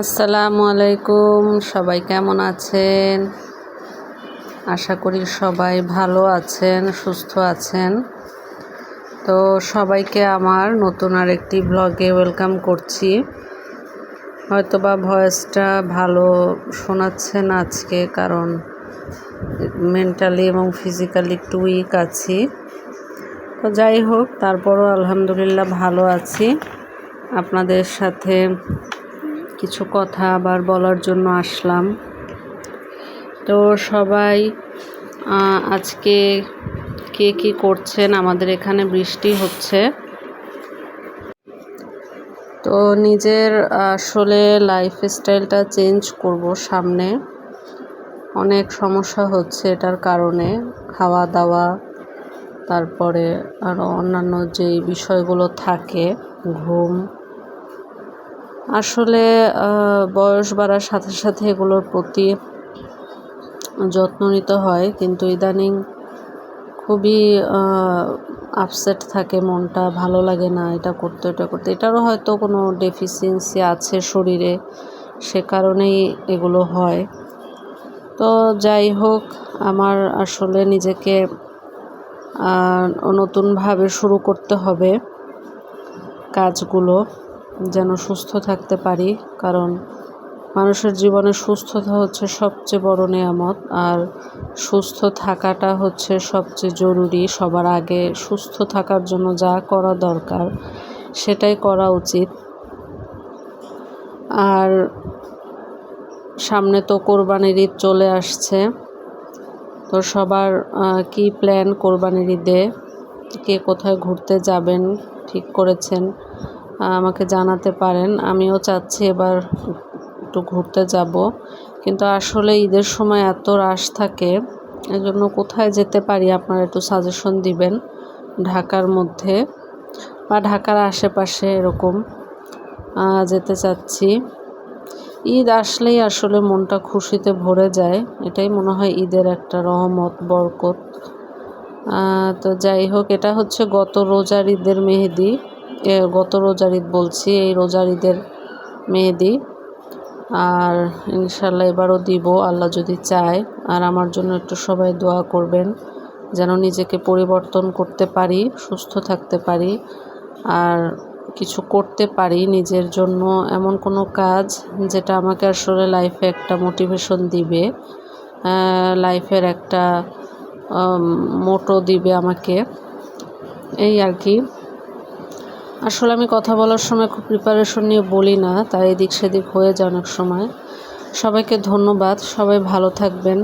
আসসালামু আলাইকুম, সবাই কেমন আছেন? আশা করি সবাই ভালো আছেন, সুস্থ আছেন। তো সবাইকে আমার নতুন আর একটি ব্লগে ওয়েলকাম করছি। হয়তোবা ভয়েসটা ভালো শোনাচ্ছেন আজকে, কারণ মেন্টালি এবং ফিজিক্যালি একটু উইক আছি। তো যাই হোক, তারপরও আলহামদুলিল্লাহ ভালো আছি। আপনাদের সাথে কিছু কথা আবার বলার জন্য আসলাম। তো সবাই আজকে কে কী করছেন? আমাদের এখানে বৃষ্টি হচ্ছে। তো নিজের আসলে লাইফ স্টাইলটা চেঞ্জ করব সামনে। অনেক সমস্যা হচ্ছে এটার কারণে। খাওয়া দাওয়া তারপরে আরও অন্যান্য যেই বিষয়গুলো থাকে, ঘুম আসলে বয়স বাড়ার সাথে সাথে এগুলোর প্রতি যত্ন নিতে হয়। কিন্তু ইদানিং খুবই আপসেট থাকে মনটা, ভালো লাগে না এটা করতে এটা করতে। এটারও হয়তো কোনো ডেফিসিয়েন্সি আছে শরীরে, সে কারণেই এগুলো হয়। তো যাই হোক, আমার আসলে নিজেকে নতুনভাবে শুরু করতে হবে কাজগুলো। যেন সুস্থ থাকতে পারি, কারণ মানুষের জীবনে সুস্থতা হচ্ছে সবচেয়ে বড় নেয়ামত, আর সুস্থ থাকাটা হচ্ছে সবচেয়ে জরুরি। সবার আগে সুস্থ থাকার জন্য যা করা দরকার, সেটাই করা উচিত। আর সামনে তো কোরবানির ঈদ চলে আসছে, তো সবার কি প্ল্যান কোরবানির ঈদে? কে কোথায় ঘুরতে যাবেন? ঠিক করেছেন। আমাকে জানাতে পারেন। আমিও চাচ্ছি এবার একটু ঘুরতে যাব। কিন্তু আসলে ঈদের সময় এত রাশ থাকে, এজন্য কোথায় যেতে পারি আপনারা একটু সাজেশন দিবেন ঢাকার মধ্যে বা ঢাকার আশেপাশে এরকম যেতে চাচ্ছি। ঈদ আসলেই আসলে মনটা খুশিতে ভরে যায়, এটাই মনে হয় ঈদের একটা রহমত, বরকত। তো যাই হোক, এটা হচ্ছে গত রোজার ঈদের মেহেদি। গত রোজার ঈদ বলছি, এই রোজার ঈদের মেহেদি। আর ইনশাল্লাহ এবারও দিব, আল্লাহ যদি চায়। আর আমার জন্য একটু সবাই দোয়া করবেন, যেন নিজেকে পরিবর্তন করতে পারি, সুস্থ থাকতে পারি। আর কিছু করতে পারি নিজের জন্য, এমন কোনো কাজ যেটা আমাকে আসলে লাইফে একটা মোটিভেশন দিবে লাইফের একটা মোটো দিবে আমাকে। এই আর কি। আসলে আমি কথা বলার সময় খুব প্রিপারেশন নিয়ে বলি না, তাই এদিক সেদিক হয়ে যায় অনেক সময়। সবাইকে ধন্যবাদ, সবাই ভালো থাকবেন।